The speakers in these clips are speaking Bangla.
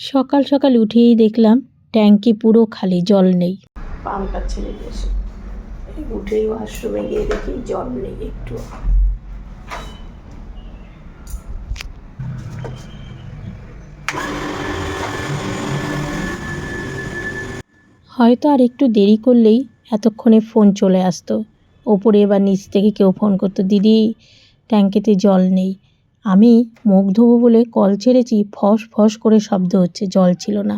সকাল সকাল উঠেই দেখলাম ট্যাঙ্কি পুরো খালি জল নেই। পাম্পটা ছেড়ে দিয়েছে উঠেই ওয়াশরুমে গিয়ে দেখি জল নেই একটু। হয়তো আর একটু দেরি করলেই এতক্ষণে ফোন চলে আসতো। ওপরে বা নিচ থেকে কেউ ফোন করতো দিদি ট্যাঙ্কিতে জল নেই। আমি মুখ ধোবো বলে কল ছেড়েছি, ফস ফস করে শব্দ হচ্ছে, জল ছিল না।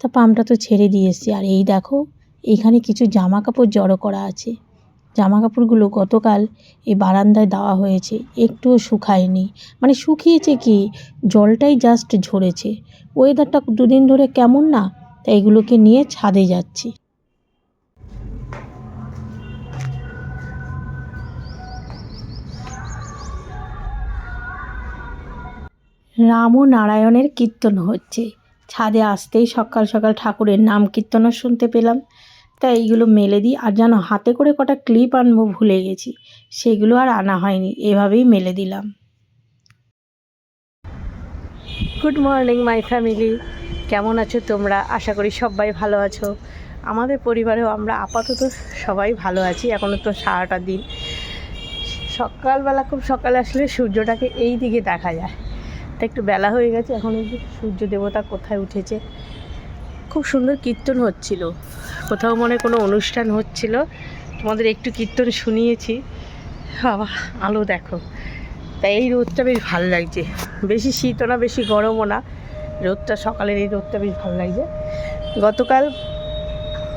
তা পাম্পটা তো ছেড়ে দিয়ে দিয়েছি আর এই দেখো এইখানে কিছু জামা কাপড় জড়ো করা আছে। জামা কাপড়গুলো গতকাল এই বারান্দায় দেওয়া হয়েছে। একটুও শুকায়নি। মানে শুকিয়েছে কি? জলটাই জাস্ট ঝরেছে। ওয়েদারটা দুদিন ধরে কেমন না? তাই এগুলোকে নিয়ে ছাদে যাচ্ছি। রাম ও নারায়ণের কীর্তন হচ্ছে। ছাদে আসতেই সকাল সকাল ঠাকুরের নাম কীর্তনও শুনতে পেলাম। তাই এইগুলো মেলে দিই, আর যেন হাতে করে কটা ক্লিপ আনব ভুলে গেছি। সেগুলো আর আনা হয়নি, এভাবেই মেলে দিলাম। গুড মর্নিং মাই ফ্যামিলি কেমন আছো তোমরা? আশা করি সবাই ভালো আছো। আমাদের পরিবারেও আমরা আপাতত সবাই ভালো আছি এখনও তো সারাটা দিন। সকালবেলা খুব সকালে আসলে সূর্যটাকে এই দিকে দেখা যায়। তা একটু বেলা হয়ে গেছে, এখন সূর্য দেবতা কোথায় উঠেছে। খুব সুন্দর কীর্তন হচ্ছিল। কোথাও মনে কোনো অনুষ্ঠান হচ্ছিল। তোমাদের একটু কীর্তন শুনিয়েছি। বাবা, আলো দেখো। তাই এই রোদটা বেশ ভালো লাগছে। বেশি শীতও না, বেশি গরমও না। রোদটা, সকালের এই রোদটা বেশ ভালো লাগছে। গতকাল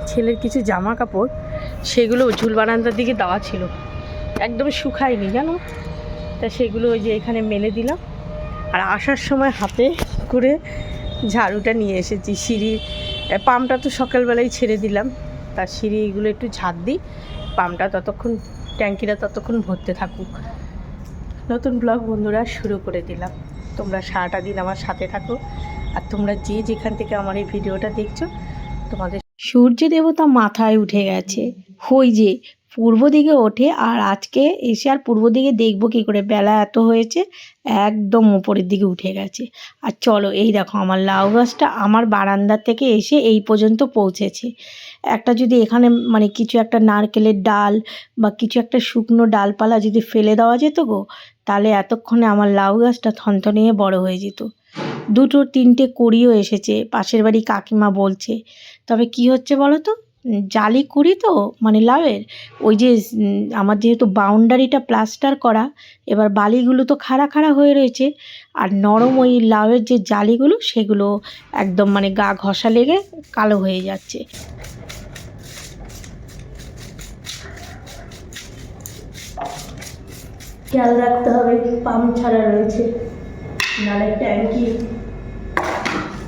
ছেলের কিছু জামা কাপড় সেগুলো ঝুল বারান্দার দিকে দেওয়া ছিল। একদম শুকায়নি, জানো? তা সেগুলো ওই যে এখানে মেলে দিলাম। আর আসার সময় হাতে করে ঝাড়ুটা নিয়ে এসেছি। সিঁড়ি পাম্পটা তো সকালবেলায় ছেড়ে দিলাম। তার সিঁড়িগুলো একটু ঝাড় দিই। পাম্পটা ততক্ষণ, ট্যাঙ্কিটা ততক্ষণ ভরতে থাকুক। নতুন ব্লগ বন্ধুরা শুরু করে দিলাম। তোমরা সারাটা দিন আমার সাথে থাকো। আর তোমরা যে যেখান থেকে আমার এই ভিডিওটা দেখছ, তোমাদের সূর্য দেবতা মাথায় উঠে গেছে। হই যে পূর্ব দিকে ওঠে আর আজকে এসে আর পূর্ব দিকে দেখব কী করে। বেলা এত হয়েছে, একদম উপরের দিকে উঠে গেছে। আর চলো, এই দেখো আমার লাউ গাছটা আমার বারান্দার থেকে এসে এই পর্যন্ত পৌঁছেছে। একটা যদি এখানে মানে কিছু একটা নারকেলের ডাল বা কিছু একটা শুকনো ডালপালা যদি ফেলে দেওয়া যেত গো, তাহলে এতক্ষণে আমার লাউ গাছটা থনথনিয়ে বড় হয়ে যেত। দুটো তিনটে কড়িও এসেছে, পাশের বাড়ি কাকিমা বলছে। তবে কি হচ্ছে বলো তো? জালি করি তো মানে লাউয়ের, ওই যে আমার যেহেতু বাউন্ডারিটা প্লাস্টার করা, এবার বালিগুলো তো খাড়া খাড়া হয়ে রয়েছে, আর নরম ওই লাউয়ের যে জালিগুলো, সেগুলো একদম মানে গা ঘষা লেগে কালো হয়ে যাচ্ছে। খেয়াল রাখতে হবে, পাম্প ছাড়া রয়েছে, নালে ট্যাঙ্কি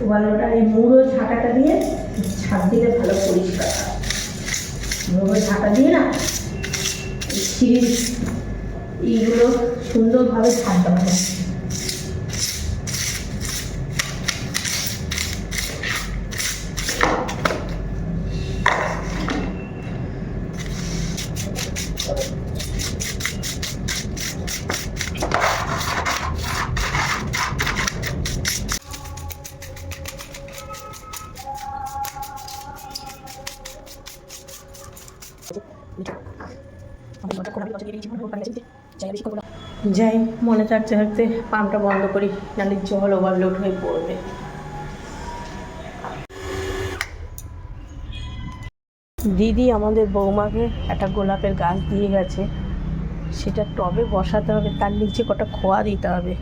ওয়ালোটা, এই মুড়ো ঝাঁটাটা দিয়ে ছাদ দিলে ভালো পরিষ্কার হয়। মুড়ো ঝাঁটা দিয়ে না সিঁড়ির এইগুলো সুন্দরভাবে ছাদ দেওয়া যাই, মনে থাকতে থাকতে পাম্পটা বন্ধ করি, নাহলে জল ওভারলোড হয়ে পড়বে। দিদি আমাদের বৌমাকে একটা গোলাপের গাছ দিয়ে গেছে, সেটা টবে বসাতে হবে, তার নিচে কটা খোয়া দিতে হবে।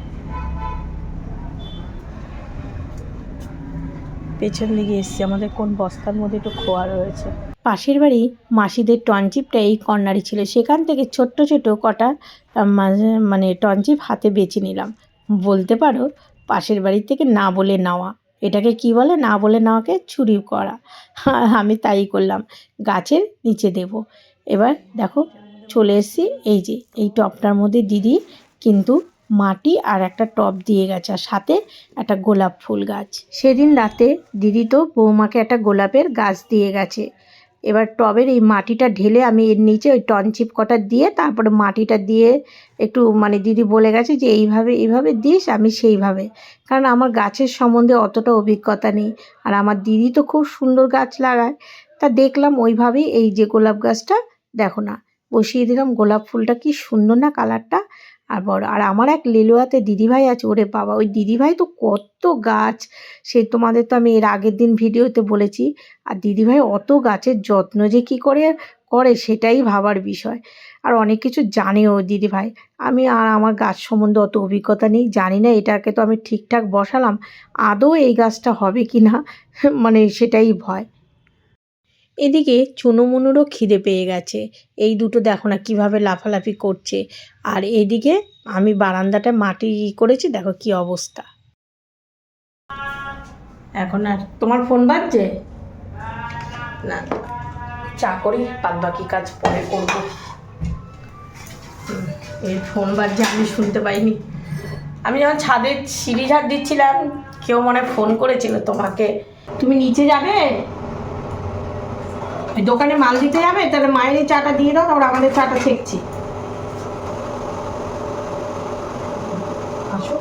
পেছন দিকে এসছি, আমাদের কোন বস্তার মধ্যে একটু খোয়া রয়েছে। পাশের বাড়ি মাসিদের টনচিপটা এই কর্নারে ছিল। সেখান থেকে ছোট্ট ছোট কটা মানে টনচিপ হাতে বেছে নিলাম। বলতে পারো, পাশের বাড়ি থেকে না বলে নেওয়া। এটাকে কি বলে? না বলে নেওয়াকে চুরি করা। আমি তাই করলাম। গাছের নিচে দেব। এবার দেখো, চলে এসেছি। এই যে, এই টবটার মধ্যে দিদি কিন্তু মাটি আর একটা টব দিয়ে গেছে আর সাথে একটা গোলাপ ফুল গাছ। সেদিন রাতে দিদি তো বৌমাকে একটা গোলাপের গাছ দিয়ে গেছে। এবার টবের এই মাটিটা ঢেলে আমি এর নিচে ওই টনচিপ কটা দিয়ে তারপরে মাটিটা দিয়ে একটু মানে দিদি বলে গেছে যে এইভাবে এইভাবে দিস, আমি সেইভাবে। কারণ আমার গাছের সম্বন্ধে অতটা অভিজ্ঞতা নেই। আর আমার দিদি তো খুব সুন্দর গাছ লাগায়। তা দেখলাম ওইভাবেই এই যে গোলাপ গাছটা, দেখো না, বসিয়ে দিলাম। গোলাপ ফুলটা কি সুন্দর না কালারটা আর বড়, আর আমার এক লিলুয়াতে দিদিভাই আছে, ওরে বাবা, ওই দিদিভাই তো কত গাছ। সে তোমাদের তো আমি এর আগের দিন ভিডিওতে বলেছি, আর দিদিভাই অত গাছের যত্ন যে কী করে করে সেটাই ভাবার বিষয়। আর অনেক কিছু জানেও দিদিভাই। আমি আর আমার গাছ সম্বন্ধে অত অভিজ্ঞতা নেই, জানি না এটাকে তো আমি ঠিকঠাক বসালাম, আদৌ এই গাছটা হবে কি না মানে সেটাই ভয়। এদিকে চুনোমুনুরও খিদে পেয়ে গেছে। এই দুটো দেখো না কীভাবে লাফালাফি করছে। আর এদিকে আমি বারান্দাটা মাটি করেছি, দেখো কি অবস্থা। এখন আর তোমার ফোন বাজছে? না, চা করি বাদ বাকি কাজ পরে করব। এই ফোন বাজছে, আমি শুনতে পাইনি। আমি যখন ছাদে সিঁড়ি ঝাড় দিচ্ছিলাম, কেউ মনে ফোন করেছিল তোমাকে। তুমি নিচে যাবে? ওই দোকানে মাল দিতে যাবে তাহলে মায়ের চাটা দিয়ে দাও তারপর আমাদের চাটা শেখছি আসো।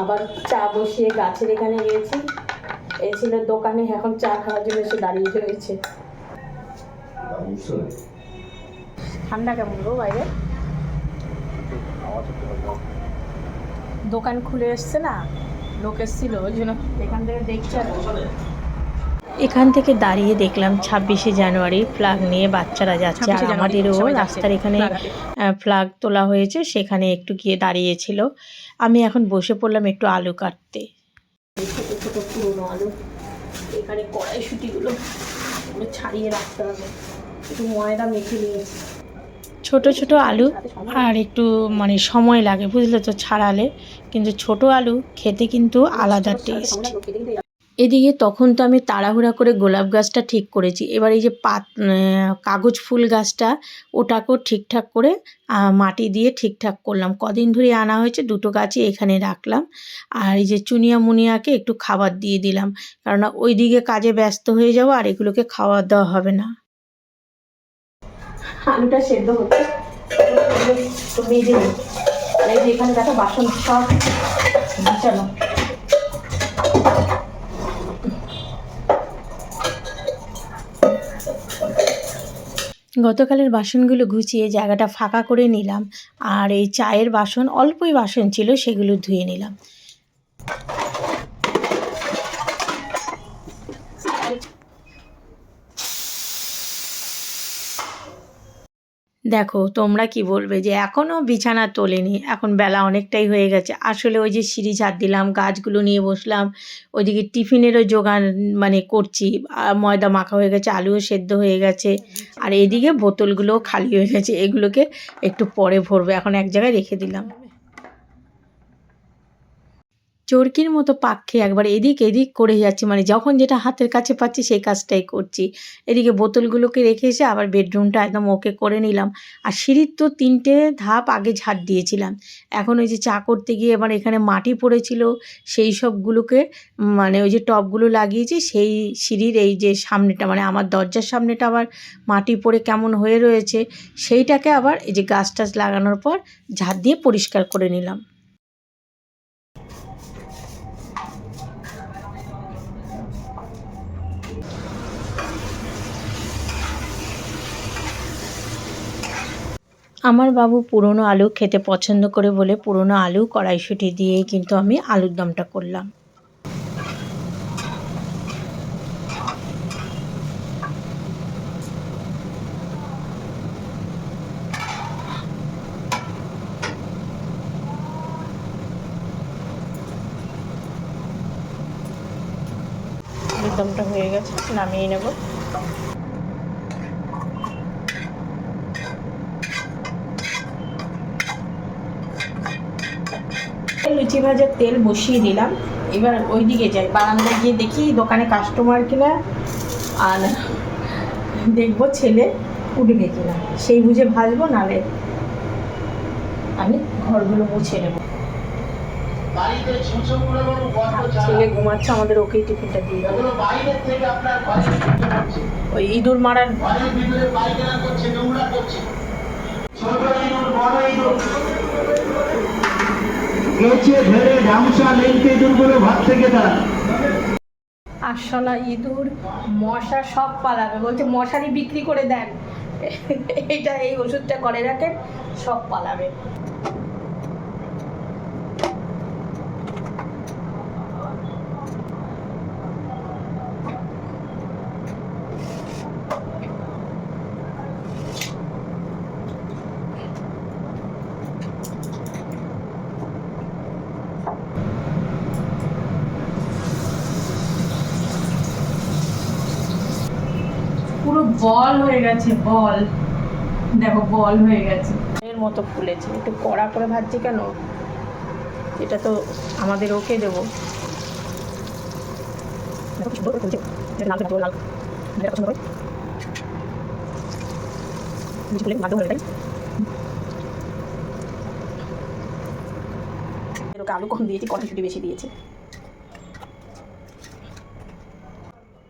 আবার চা বসিয়ে গাছের এখানে গিয়েছি এই ছিল দোকানে এখন চা খাওয়ার জন্য এসে দাঁড়িয়ে রয়েছে। ঠান্ডা কেমন গো বাইরে? দোকান খুলে এসছে না লোক এসছিল ওই জন্য এখান থেকে দেখছি আর এখান থেকে দাঁড়িয়ে দেখলাম ছাব্বিশে জানুয়ারি ফ্ল্যাগ নিয়ে বাচ্চারা যাচ্ছে। আর আমাদেরও রাস্তার এখানে। ফ্ল্যাগ তোলা হয়েছে সেখানে একটু গিয়ে দাঁড়িয়েছিল। আমি এখন বসে পড়লাম একটু আলু কাটতে। ছোটো ছোটো পুরনো আলু এখানে কড়াইশুটিগুলো ছাড়িয়ে রাখতে হবে। একটু ময়দা মেখে নিয়েছি। ছোট ছোট আলু আর একটু মানে সময় লাগে, বুঝলে তো, ছাড়ালে। কিন্তু ছোট আলু খেতে কিন্তু আলাদা টেস্ট এদিকে তখন তো আমি তাড়াহুড়া করে গোলাপ গাছটা ঠিক করেছি। এবার এই যে পাত কাগজ ফুল গাছটা, ওটাকেও ঠিকঠাক করে মাটি দিয়ে ঠিকঠাক করলাম। কদিন ধরে আনা হয়েছে, দুটো গাছই এখানে রাখলাম। আর এই যে চুনিয়া মুনিয়াকে একটু খাবার দিয়ে দিলাম। কেননা ওই দিকে কাজে ব্যস্ত হয়ে যাব আর এগুলোকে খাওয়া দেওয়া হবে না। আলুটা সেদ্ধ হচ্ছে। তো যে এখানে দেখো বাসন সব গতকালের বাসনগুলো গুছিয়ে জায়গাটা ফাঁকা করে নিলাম, আর এই চায়ের বাসন অল্পই বাসন ছিল, সেগুলো ধুয়ে নিলাম। দেখো, তোমরা কি বলবে যে এখনও বিছানা তোলেনি? এখন বেলা অনেকটাই হয়ে গেছে। আসলে ওই যে সিঁড়ি ঝাড় দিলাম, গাছগুলো নিয়ে বসলাম, ওইদিকে টিফিনেরও জোগান মানে করছি। ময়দা মাখা হয়ে গেছে, আলুও সেদ্ধ হয়ে গেছে। আর এদিকে বোতলগুলোও খালি হয়ে গেছে। এগুলোকে একটু পরে ভরবে। এখন এক জায়গায় রেখে দিলাম। চরকির মতো পাক খেয়ে একবার এদিক এদিক করে যাচ্ছি। মানে যখন যেটা হাতের কাছে পাচ্ছি, সেই কাজটাই করছি। এদিকে বোতলগুলোকে রেখে এসে আবার বেডরুমটা একদম ওকে করে নিলাম। আর সিঁড়ির তো তিনটে ধাপ আগে ঝাড় দিয়েছিলাম। এখন ওই যে চা করতে গিয়ে এবার এখানে মাটি পড়েছিল, সেই সবগুলোকে মানে ওই যে টবগুলো লাগিয়েছি, সেই সিঁড়ির এই যে সামনেটা মানে আমার দরজার সামনেটা আবার মাটি পড়ে কেমন হয়ে রয়েছে, সেইটাকে আবার এই যে গাছ টাছ লাগানোর পর ঝাড় দিয়ে পরিষ্কার করে নিলাম। আমার বাবু পুরনো আলু খেতে পছন্দ করে বলে পুরনো আলু কড়াইশুঁটি দিয়ে কিন্তু আমি আলুর দমটা করলাম। আলুর দমটা হয়ে গেছে, নামিয়ে নেব। লুচি ভাজার তেল বসিয়ে দিলাম। এবার ওই দিকে যাই বারান্দায় গিয়ে দেখি দোকানে কাস্টমার কিনা আর দেখব ছেলে উঠবে কিনা। সেই বুঝে ভাজবো নালে আমি ঘরগুলো মুছে নেব। ছেলে ঘুমাচ্ছে আমাদের ওকেই টিফিনটা দিয়ে ওই ইঁদুর মারার ঘরের ভিতরে পায়খানা করছে নোংরা করছে ছোট ইঁদুর বড় ইঁদুর কেচে ধরে ঢামসা লেনকে ভাত থেকে ইঁদুর, মশা সব পালাবে। বলছে, মশারি বিক্রি করে দেন। এটা এই ওষুধটা করে রাখেন, সব পালাবে পুরো বল হয়ে গেছে, বল। দেখো, বল হয়ে গেছে। এর মতো ফুলেছে। একটু কড়া করে ভাজছি কেন? এটা তো আমাদের ওকে দেবো। আলু কম দিয়েছি? কড়াইশুটি বেশি দিয়েছি।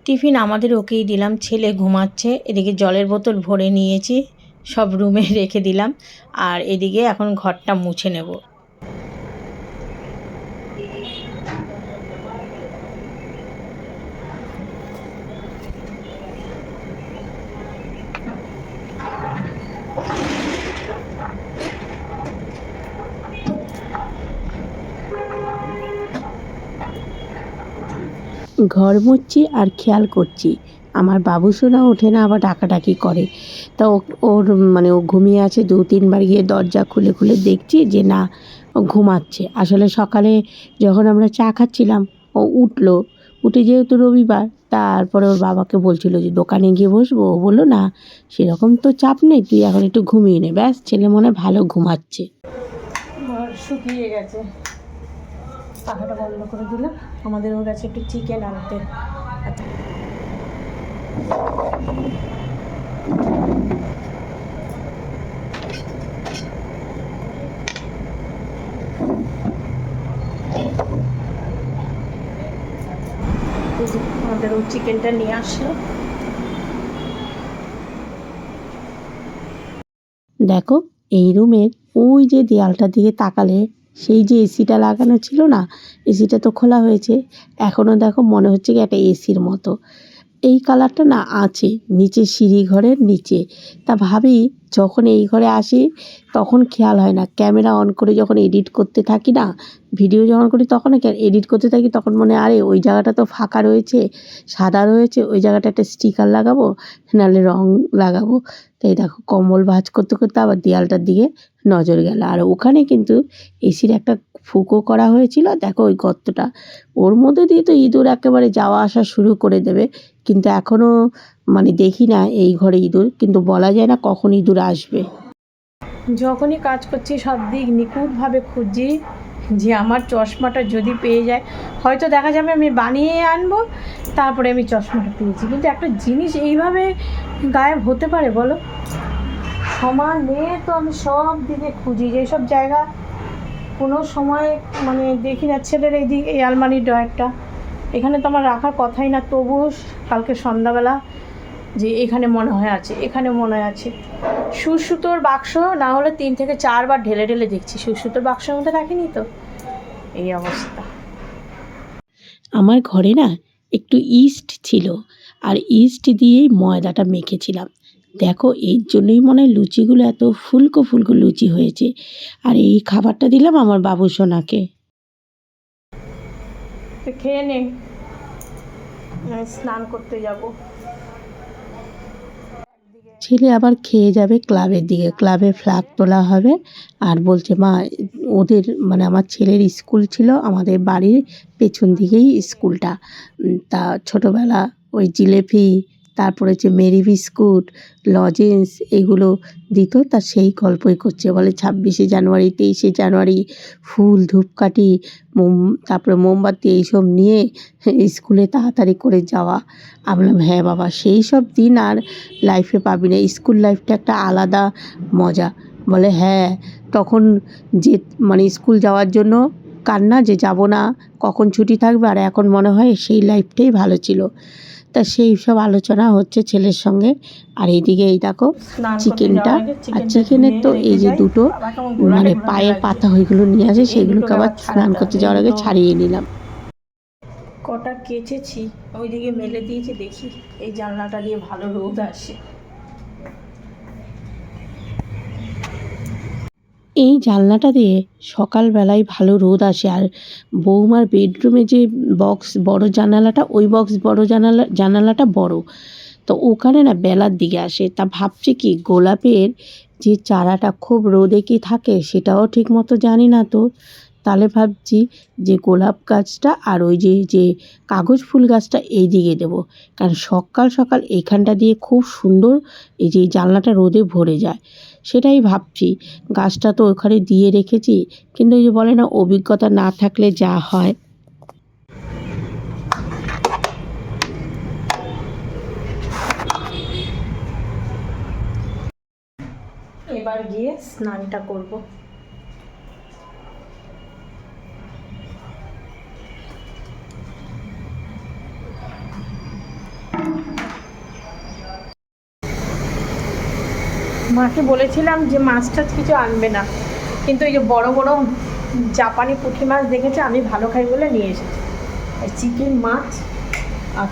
টিফিন আমাদের ওকেই দিলাম, ছেলে ঘুমাচ্ছে, এদিকে জলের বোতল ভরে নিয়েছি, সব রুমে রেখে দিলাম, আর এদিকে এখন ঘরটা মুছে নেব। ঘর মুছছি আর খেয়াল করছি। আমার বাবুসোনা ওঠে না, আবার ডাকাডাকি করে। তা ওর মানে ও ঘুমিয়ে আছে, দু তিনবার গিয়ে দরজা খুলে খুলে দেখছি যে না, ও ঘুমাচ্ছে। আসলে সকালে যখন আমরা চা খাচ্ছিলাম, ও উঠল। উঠে যেহেতু রবিবার, তারপরে ওর বাবাকে বলছিল যে দোকানে গিয়ে বসবো। ও বলল, না, সেরকম তো চাপ নেই, তুই এখন একটু ঘুমিয়ে নে। ব্যাস, ছেলে মনে ভালো ঘুমাচ্ছে। শুকিয়ে গেছে। পাখাটা বন্ধ করে দিলাম আমাদের ওর কাছে একটু চিকেন আনতে। আমাদের ও চিকেনটা নিয়ে আসলো। দেখো, এই রুমের ওই যে দেয়ালটা দিকে তাকালে সেই যে এসিটা লাগানো ছিল না এসিটা তো খোলা হয়েছে। এখনও দেখো মনে হচ্ছে কি একটা এসির মতো। এই কালারটা না আছে, নিচে সিঁড়ি ঘরের নিচে। তা ভাবি, যখন এই ঘরে আসি, তখন খেয়াল হয় না। ক্যামেরা অন করে যখন এডিট করতে থাকি না ভিডিও যখন করি, তখন এডিট করতে থাকি, তখন মনে আরে, ওই জায়গাটা তো ফাঁকা রয়েছে, সাদা রয়েছে, ওই জায়গাটা একটা স্টিকার লাগাবো, নাহলে রং লাগাবো। তাই দেখো, কম্বল ভাঁজ করতে করতে আবার দেয়ালটার দিকে নজর গেল। আর ওখানে কিন্তু এসির একটা ফুকো করা হয়েছিল, দেখো ওই গর্তটা। ওর মধ্যে দিয়ে তো ইঁদুর একেবারে যাওয়া আসা শুরু করে দেবে। কিন্তু এখনও মানে দেখি না এই ঘরে ইঁদুর, কিন্তু বলা যায় না কখন ইঁদুর আসবে। যখনই কাজ করছি, সব দিক নিখুঁতভাবে খুঁজছি যে আমার চশমাটা যদি পেয়ে যায়। হয়তো দেখা যাবে আমি বানিয়ে আনব, তারপরে আমি চশমাটা পেয়েছি। কিন্তু একটা জিনিস এইভাবে গায়েব হতে পারে বলো? সমান নিয়ে তো আমি সব দিকে খুঁজি, যেসব জায়গা কোনো সময় মানে দেখি না, ছেলের এই দিক, এই আলমারির ড্রয়ারটা। এখানে তো আমার রাখার কথাই না, তবুও কালকে সন্ধ্যাবেলা যে এখানে মনে হয় আছে, এখানে মনে হয় আছে। সুসুতোর বাক্স না হলে তিন থেকে চারবার ঢেলে ঢেলে দেখছি সুসুতোর বাক্সের মধ্যে রাখিনি তো? এই অবস্থা। আমার ঘরে না একটু ইস্ট ছিল, আর ইস্ট দিয়েই ময়দাটা মেখেছিলাম। দেখো, এর জন্যই মনে হয় লুচিগুলো এত ফুলকো ফুলকো লুচি হয়েছে। আর এই খাবারটা দিলাম আমার বাবু সোনাকে। খেয়ে নে। স্নান করতে যাব। ছেলে আবার খেয়ে যাবে ক্লাবের দিকে। ক্লাবে ফ্ল্যাগ তোলা হবে। আর বলছে, মা, ওদের মানে আমার ছেলের স্কুল ছিল, আমাদের বাড়ির পেছন দিকেই স্কুলটা। তা ছোটোবেলা ওই জিলেপি তারপরে হচ্ছে মেরি বিস্কুট, লজেন্স এগুলো দিত। তা সেই গল্পই করছে। বলে ছাব্বিশে জানুয়ারি, তেইশে জানুয়ারি, ফুল, ধূপকাঠি, মোম, তারপরে মোমবাতি এইসব নিয়ে স্কুলে তাড়াতাড়ি করে যাওয়া। আমি বললাম হ্যাঁ বাবা, সেই সব দিন আর লাইফে পাবি না। স্কুল লাইফটা একটা আলাদা মজা। বলে হ্যাঁ তখন যে মানে স্কুল যাওয়ার জন্য কান্না যে, যাব না, কখন ছুটি থাকবে? আর এখন মনে হয় সেই লাইফটাই ভালো ছিল। তা সেই সব আলোচনা হচ্ছে ছেলের সঙ্গে। আর এইদিকে এই দেখো চিকেনটা আর চিকেনের তো এই যে দুটো মানে পায়ের পাতা ওইগুলো নিয়ে আসে সেগুলোকে আবার স্নান করতে যাওয়ার আগে ছাড়িয়ে নিলাম। কটা কেচেছি ওইদিকে মেলে দিয়েছি দেখি এই জানলাটা দিয়ে ভালো রোদ আসে। এই জানলাটা দিয়ে সকালবেলায় ভালো রোদ আসে। আর বৌমার বেডরুমে যে বক্স বড় জানালাটা, ওই বক্স বড় জানালা, জানালাটা বড়। তো ওখানে না বেলার দিকে আসে। তা ভাবছি কি, গোলাপের যে চারাটা খুব রোদে কি থাকে সেটাও ঠিক মতো জানি না তো। তাহলে ভাবছি যে গোলাপ গাছটা আর ওই যে যে কাগজ ফুল গাছটা এই দিকে দেবো। কারণ সকাল সকাল এইখানটা দিয়ে খুব সুন্দর এই যে জানলাটা রোদে ভরে যায়। সেটাই ভাবছি। গাছটা তো ওখানে দিয়ে রেখেছি, কিন্তু ওই যে বলে না, অভিজ্ঞতা না থাকলে যা হয়। এবার গিয়ে স্নানটা করব। মাকে বলেছিলাম যে মাছ টাছ কিছু আনবে না। কিন্তু এই যে বড় বড় জাপানি পুঁটি মাছ দেখেছে? আমি ভালো খাই বলে নিয়ে এসেছি। আর চিকেন মাছ, আর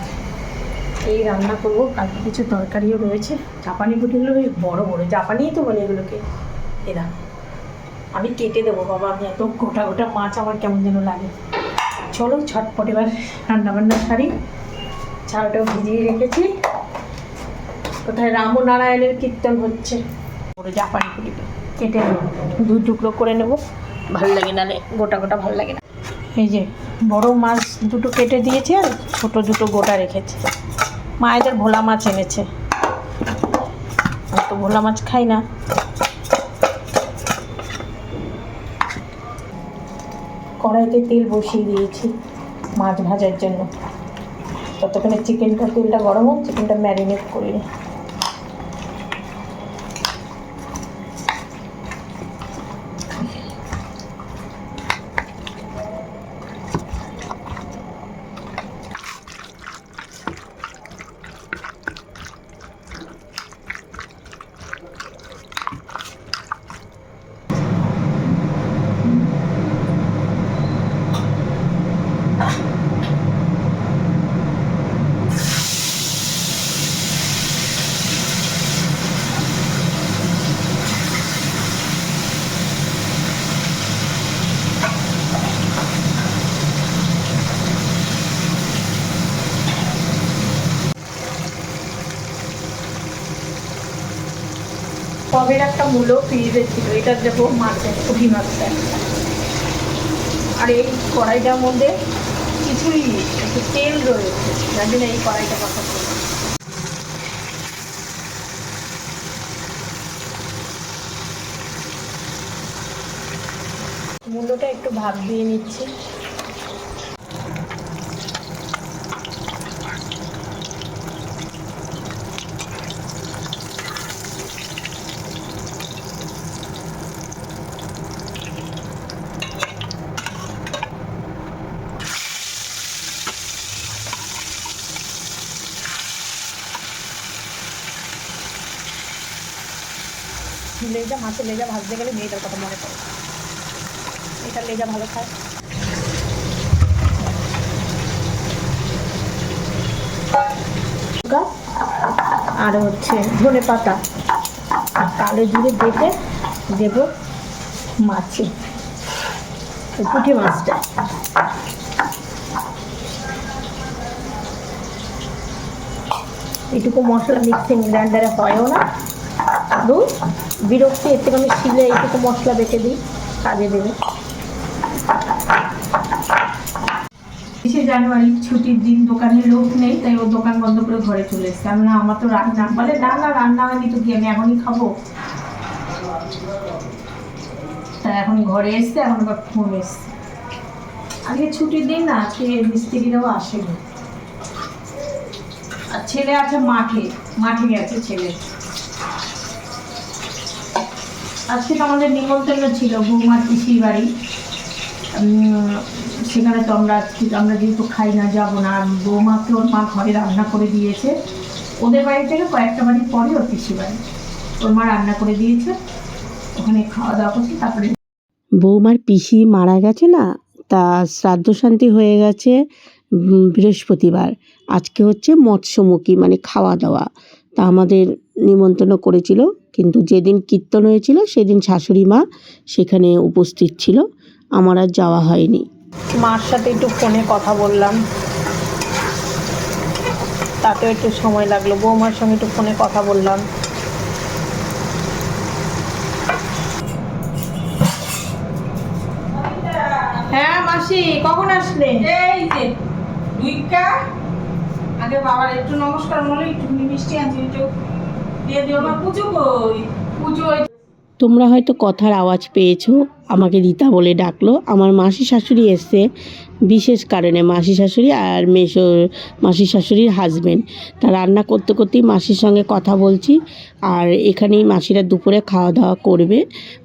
এই রান্না করব। কালকে কিছু তরকারিও রয়েছে। জাপানি পুঁটিগুলো বেশ বড় বড়। জাপানিই তো বলে এগুলোকে। এরা আমি কেটে দেবো বাবা, আমি এত গোটা গোটা মাছ আমার কেমন যেন লাগে। চলো ছটপট এবার রান্নাবান্না সারি। চালটাও ভিজিয়ে রেখেছি। কোথায় রামনারায়ণের কীর্তন হচ্ছে। পুরো জাপানি পুলিকে কেটে দুই টুকরো করে নেব। ভালো লাগে না গোটা গোটা ভালো লাগে না। এই যে বড় মাছ দুটো কেটে দিয়েছে আর ছোটো দুটো গোটা রেখেছে। মায়েদের ভোলা মাছ এনেছে। তো ভোলা মাছ খাই না। কড়াইতে তেল বসিয়ে দিয়েছি মাছ ভাজার জন্য। ততক্ষণে চিকেনটা, তেলটা গরম হোক, চিকেনটা ম্যারিনেট করে নিই। একটা মূল্য ফ্রিজে ছিল এটা দেখো মাছের পুঁটি মাছটা আর এই কড়াইটার মধ্যে কিছুই একটু তেল রয়েছে, যার জন্য এই কড়াইটা কথা বললাম মূল্যটা একটু ভাত দিয়ে নিচ্ছি। লেজা মাছের লেজা ভাজতে গেলে মেয়েটার কথা মনে পড়ে। এটা লেজা ভালো খায়। আর হচ্ছে ধনে পাতা। আর কালো জিরে বেটে দেবো মাছে, পুঁটি মাছটা। এটুকু মশলা মিক্সিং গ্রাইন্ডারে হয়ও না। দু বিরক্তি, এর থেকে আমি শিলে এইটুকু মশলা বেটে দিই, কাজে দেবে। বিশে জানুয়ারি ছুটির দিন, দোকানে লোক নেই, তাই ও দোকান বন্ধ করে ঘরে চলে এসছে। আমি না, আমার তো রান্না, বলে না না, রান্না হয়নি তো কি, আমি এখনই খাব? তা এখন ঘরে এসছে, এখন আবার ফোন এসছে। আজকে ছুটির দিন না আজকে মিস্ত্রিরাও আসেনি। আর ছেলে আছে মাঠে মাঠে গেছে ছেলে। আজকে তো আমাদের নিমন্ত্রণ ছিল বৌমার পিসির বাড়ি। সেখানে তো আমরা আমরা যেহেতু খাই না, যাব না, আর বৌমাকে ওর মা ঘরে রান্না করে দিয়েছে। ওদের বাড়ি থেকে কয়েকটা বাড়ি পরে ওর পিসি বাড়ি। ওর মা রান্না করে দিয়েছে, ওখানে খাওয়া দাওয়া করছি, তারপরে বৌমার পিসি মারা গেছে না? তা শ্রাদ্ধ শান্তি হয়ে গেছে বৃহস্পতিবার। আজকে হচ্ছে মৎস্যমুখী মানে খাওয়া দাওয়া। তা আমাদের নিমন্ত্রণ করেছিল। কিন্তু যেদিন কীর্তন হয়েছিল সেদিন শাশুড়ি মা সেখানে উপস্থিত ছিল। আমার আর যাওয়া হয়নি। মার সাথে একটু ফোনে কথা বললাম। তাতেও একটু সময় লাগল। বৌমার সঙ্গে একটু ফোনে কথা বললাম। হ্যাঁ মাসি কখন আসলে? এই যে দুইটা। আগে বাবার একটু নমস্কার মনে একটু মিষ্টি আনছি একটু তোমরা হয়তো কথার আওয়াজ পেয়েছ, আমাকে রীতা বলে ডাকলো। আমার মাসি শাশুড়ি এসছে, বিশেষ কারণে মাসি শাশুড়ি আর মেশো মাসি শাশুড়ির হাজবেন্ড তা রান্না করতে করতেই মাসির সঙ্গে কথা বলছি, আর এখানেই মাসিরা দুপুরে খাওয়া দাওয়া করবে।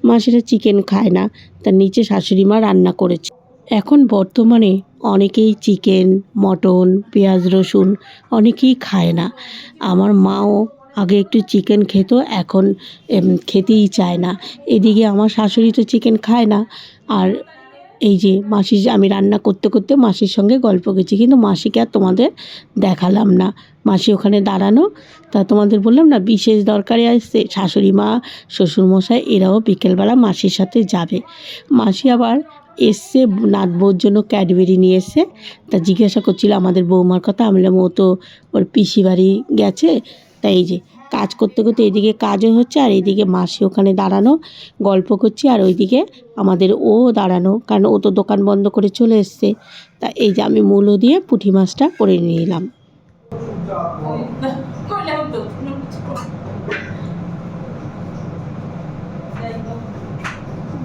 মাসিরা চিকেন খায় না তার নিচে শাশুড়ি মা রান্না করেছে। এখন বর্তমানে অনেকেই চিকেন মটন, পেঁয়াজ, রসুন অনেকেই খায় না। আমার মাও আগে একটু চিকেন খেত, এখন খেতেই চায় না। এদিকে আমার শাশুড়ি তো চিকেন খায় না। আর এই যে মাসি, আমি রান্না করতে করতে মাসির সঙ্গে গল্প করছি, কিন্তু মাসিকে আর তোমাদের দেখালাম না। মাসি ওখানে দাঁড়ানো, তা তোমাদের বললাম না, বিশেষ দরকারে আসছে, শাশুড়ি মা শ্বশুরমশাই এরাও বিকেলবেলা মাসির সাথে যাবে। মাসি আবার এসছে নাতবোর জন্য ক্যাডবেরি নিয়ে এসছে। তা জিজ্ঞাসা করছিল আমাদের বৌমার কথা, আমি বললাম, ও তো ওর পিসি বাড়ি গেছে? তাই এই যে কাজ করতে করতে এদিকে কাজও হচ্ছে আর এদিকে মাসি ওখানে দাঁড়ানো, গল্প করছি আর ওইদিকে আমাদের ও দাঁড়ানো, কারণ ও তো দোকান বন্ধ করে চলে এসছে। তা এই যে আমি মূলো দিয়ে পুঁটি মাছটা করে নিলাম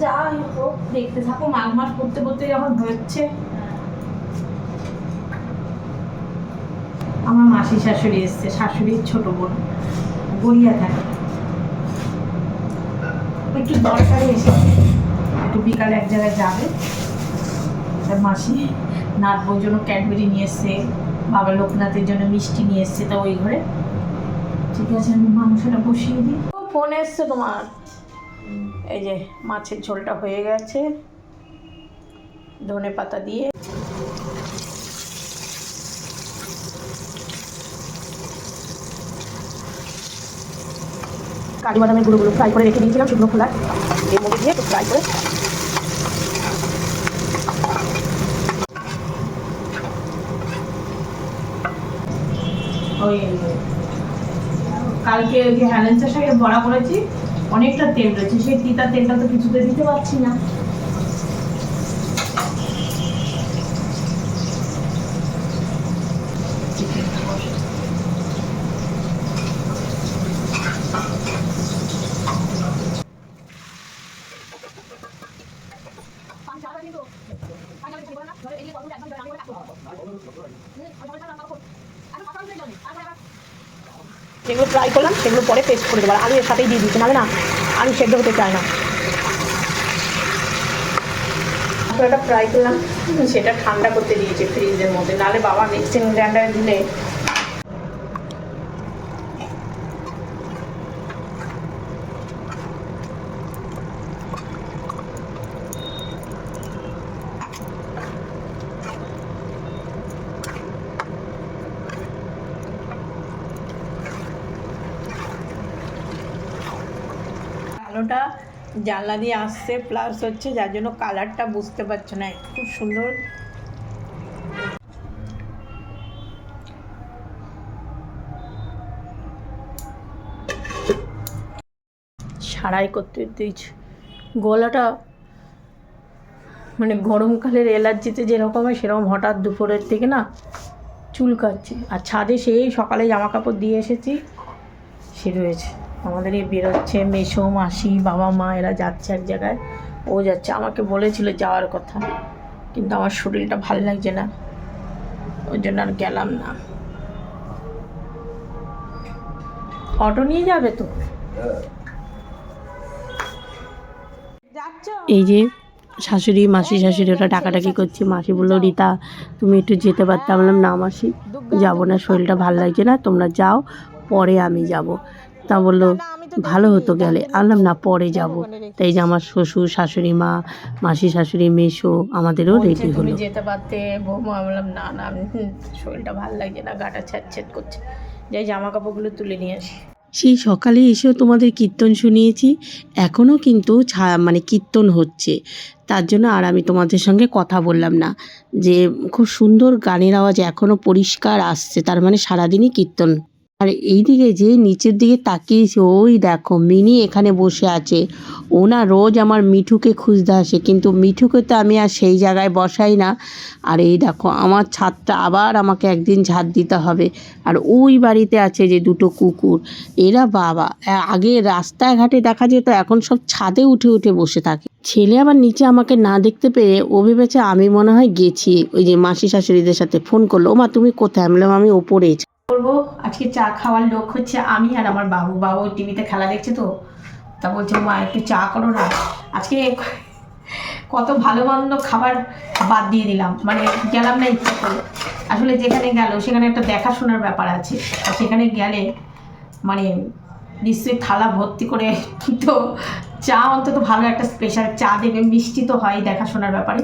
যাই হোক, দেখতে থাকো মাঘ মাস করতে করতে যখন হচ্ছে। আমার মাসি শাশুড়ি এসছে, শাশুড়ির ছোট বোন, গড়িয়া থাকে। একটু দরকারে এসে একটু বিকালে এক জায়গায় যাবে। তার মাসি নাতবউর জন্য ক্যাডবেরি নিয়ে এসছে, বাবা লোকনাথের জন্য মিষ্টি নিয়ে এসছে তা ওই ঘরে। ঠিক আছে, আমি মাংসটা বসিয়ে দিই। ফোন এসছে তোমার। এই যে মাছের ঝোলটা হয়ে গেছে। ধনে পাতা দিয়ে। কাজু বাদামের গুঁড়োগুলো ফ্রাই করে রেখে দিয়েছিলাম শুকনো খোলা এর মধ্যে দিয়ে একটু ফ্রাই করে। ওই, কালকে যে হ্যালেন শাকের বড়া করেছি, অনেকটা তেল রয়েছে। সেই তিতা তেলটা তো কিছুতে দিতে পারছি না যেগুলো ফ্রাই করলাম সেগুলো পরে পেস্ট করে দেবো। আর আলু এর সাথেই দিয়ে দিচ্ছি নাহলে না আলু সেদ্ধ হতে চায় না। ফ্রাই করলাম, সেটা ঠান্ডা করতে দিয়েছে ফ্রিজের মধ্যে। নাহলে বাবা মিক্সিং গ্রাইন্ডারে দিলে আলোটা জানলা দিয়ে আসছে প্লাস হচ্ছে যার জন্য কালারটা বুঝতে পারছ না খুব সুন্দর। সারাই করতে দিয়েছি। গলাটা মানে গরমকালের অ্যালার্জিতে যেরকম হয়, সেরকম হঠাৎ দুপুরের থেকে না চুলকাচ্ছে। আর ছাদে সেই সকালে জামা কাপড় দিয়ে এসেছি, সে রয়েছে। আমাদের এই বেরোচ্ছে মেসো, মাসি, বাবা, মা, এরা যাচ্ছে এক জায়গায়। ও যাচ্ছে। আমাকে বলেছিল যাওয়ার কথা, কিন্তু আমার শরীরটা ভালো লাগছে না। ওই জন্য আর গেলাম না। অটো নিয়ে যাবে তো? এই যে শাশুড়ি, মাসি, শাশুড়ি, ওরা ডাকাডাকি করছে। মাসি বলল, রীতা, তুমি একটু যেতে পারতে? বললাম, না, মাসি, যাব না, শরীরটা ভালো লাগছে না, তোমরা যাও, পরে আমি যাব। তা বলল ভালো হতো গেলে আমি বললাম না পরে যাব। তাই যে আমার শ্বশুর শাশুড়ি মা মাসি শাশুড়ি মেশো আমাদেরও রেডি হলো। যেতে পারতে বৌমা? বললাম না না শরীরটা ভালো লাগছে না গাটা ছ্যাঁত করছে। যাই জামা কাপড়গুলো তুলে নিয়ে আসি। সেই সকালে এসেও তোমাদের কীর্তন শুনিয়েছি এখনও কিন্তু ছা- মানে কীর্তন হচ্ছে। তার জন্য আর আমি তোমাদের সঙ্গে কথা বললাম না যে খুব সুন্দর গানের আওয়াজ এখনও পরিষ্কার আসছে তার মানে সারাদিনই কীর্তন আর এই দিকে যে নিচের দিকে তাকিয়েছে, ওই দেখো মিনি এখানে বসে আছে। ও না রোজ আমার মিঠুকে খুঁজতে আসে, কিন্তু মিঠুকে তো আমি আর সেই জায়গায় বসাই না। আর এই দেখো, আমার ছাদটা আবার আমাকে একদিন ঝাড় দিতে হবে। আর ওই বাড়িতে আছে যে দুটো কুকুর। এরা বাবা আগে রাস্তাঘাটে দেখা যেত, এখন সব ছাদে উঠে উঠে বসে থাকে। ছেলে আবার নিচে আমাকে না দেখতে পেয়ে ও ভেবেছে আমি মনে হয় গেছি। ওই যে মাসি শাশুড়িদের সাথে ফোন করল ও মা তুমি কোথায়? আমি আমি ওপরে করব। আজকে চা খাওয়ার লোক হচ্ছে আমি আর আমার বাবু। বাবু টিভিতে খেলা দেখছে তো। তা বলছে, মা, একটু চা করো না। আজকে কত ভালো মন্দ খাবার বাদ দিয়ে দিলাম। মানে গেলাম না ইচ্ছা করে। আসলে যেখানে গেল, সেখানে একটা দেখাশোনার ব্যাপার আছে। আর সেখানে গেলে মানে নিশ্চয়ই থালা ভর্তি করে তো চা অন্তত ভালো একটা স্পেশাল চা দেবে। মিষ্টি তো হয় দেখাশোনার ব্যাপারে।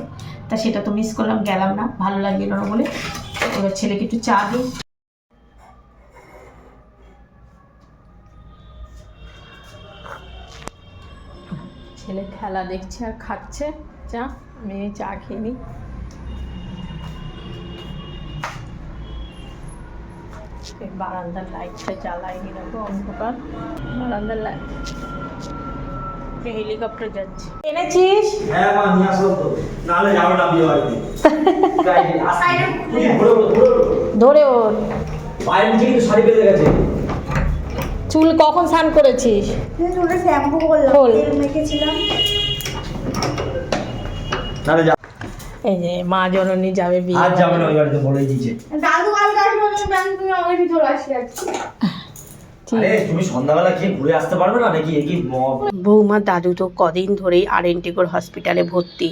তা সেটা তো মিস করলাম, গেলাম না। ভালো লাগছিল না বলে। এবার ছেলেকে একটু চা দিই। ছেলে খেলা দেখছে আর খাচ্ছে। চা আমি চা খেয়ে নিই। বারান্দার লাইটটা জ্বালাইনি দেখো অন্ধকার। বারান্দার লাইট হেলিকপ্টার যাচ্ছে। এনেছিস? হ্যাঁ মা নিয়ে আসো তো। নাহলে যাবে না বিয়ে বাড়িতে। তাই আসি তুমি ঘুরে ঘুরে ঘুরে ধরে ওর শাড়ি বেঁধে গেছে। চুল কখন স্নান করেছিস? চুলে শ্যাম্পু করলাম তেল মেখেছিলাম। নাহলে যা। এই যে মা জননী যাবে বিয়ে আজ যাবে না ওই বাড়িতে বলেই দিয়েছে। দাদু কালকে আসবে বলে ব্যাংক তুমি আমাদের ভিতরে আসি ঠিক। আরে তুমি সন্ধ্যাবেলা খেয়ে ঘুরে আসতে পারবে না নাকি? একই বৌমা দাদু তো কদিন ধরেই আর এনটিগোর হসপিটালে ভর্তি।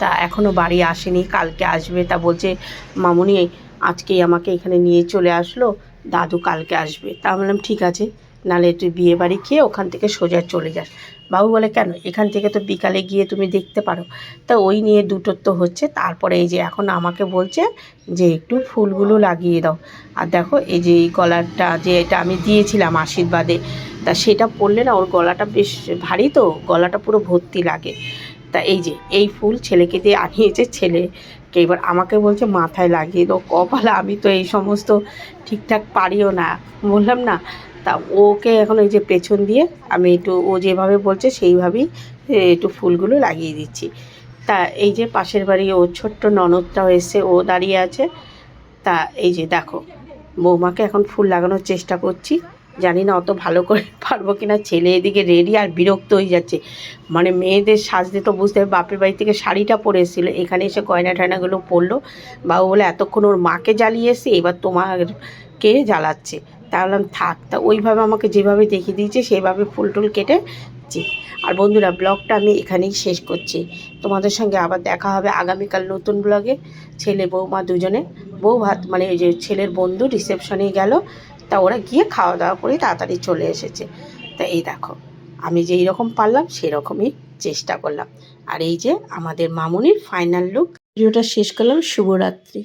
তা এখনও বাড়ি আসেনি কালকে আসবে। তা বলছে মামুনি আজকেই আমাকে এখানে নিয়ে চলে আসলো দাদু কালকে আসবে। তা বললাম ঠিক আছে। নালে তুই বিয়ে বাড়ি খেয়ে ওখান থেকে সোজা চলে যাস। বাবু বলে, কেন? এখান থেকে তো বিকালে গিয়ে তুমি দেখতে পারো। তা ওই নিয়ে দুটোর তো হচ্ছে। তারপরে এই যে এখন আমাকে বলছে যে, একটু ফুলগুলো লাগিয়ে দাও। আর দেখো, এই যে এই গলারটা যে এটা আমি দিয়েছিলাম আশীর্বাদে, তা সেটা পরলে না ওর গলাটা বেশ ভারী তো, গলাটা পুরো ভর্তি লাগে। তা এই যে, এই ফুল ছেলেকে দিয়ে আনিয়েছে ছেলেকে এবার আমাকে বলছে, মাথায় লাগিয়ে দাও। কপালে আমি তো এই সমস্ত ঠিকঠাক পারিও না। বললাম, না তা ওকে এখন এই যে পেছন দিয়ে আমি একটু, ও যেভাবে বলছে সেইভাবেই একটু ফুলগুলো লাগিয়ে দিচ্ছি। তা এই যে পাশের বাড়ি, ও ছোট্ট ননদটাও এসে ও দাঁড়িয়ে আছে। তা এই যে দেখো, বৌমাকে এখন ফুল লাগানোর চেষ্টা করছি। জানি না অত ভালো করে পারব কিনা, ছেলে এদিকে রেডি আর বিরক্ত হয়ে যাচ্ছে। মানে মেয়েদের সাজতে তো বুঝতে হবে, বাপের বাড়ি থেকে শাড়িটা পরে এসেছিল, এখানে এসে গয়না টয়নাগুলো পরলো। বাবু বলে, এতক্ষণ ওর মাকে জ্বালিয়ে এসে এবার তোমাকে জ্বালাচ্ছে। তা বললাম থাক। তা ওইভাবে আমাকে যেভাবে দেখিয়ে দিয়েছে সেইভাবে ফুল টুল কেটে আর বন্ধুরা, ব্লগটা আমি এখানেই শেষ করছি। তোমাদের সঙ্গে আবার দেখা হবে আগামীকাল নতুন ব্লগে। ছেলে বৌমা দুজনে, বউ ভাত মানে ওই যে ছেলের বন্ধু রিসেপশনে গেল, তা ওরা গিয়ে খাওয়া দাওয়া করে তাড়াতাড়ি চলে এসেছে। তা এই দেখো, আমি যেই রকম পারলাম, সেরকমই চেষ্টা করলাম। আর এই যে আমাদের মামুনির ফাইনাল লুক। ভিডিওটা শেষ করলাম, শুভরাত্রি।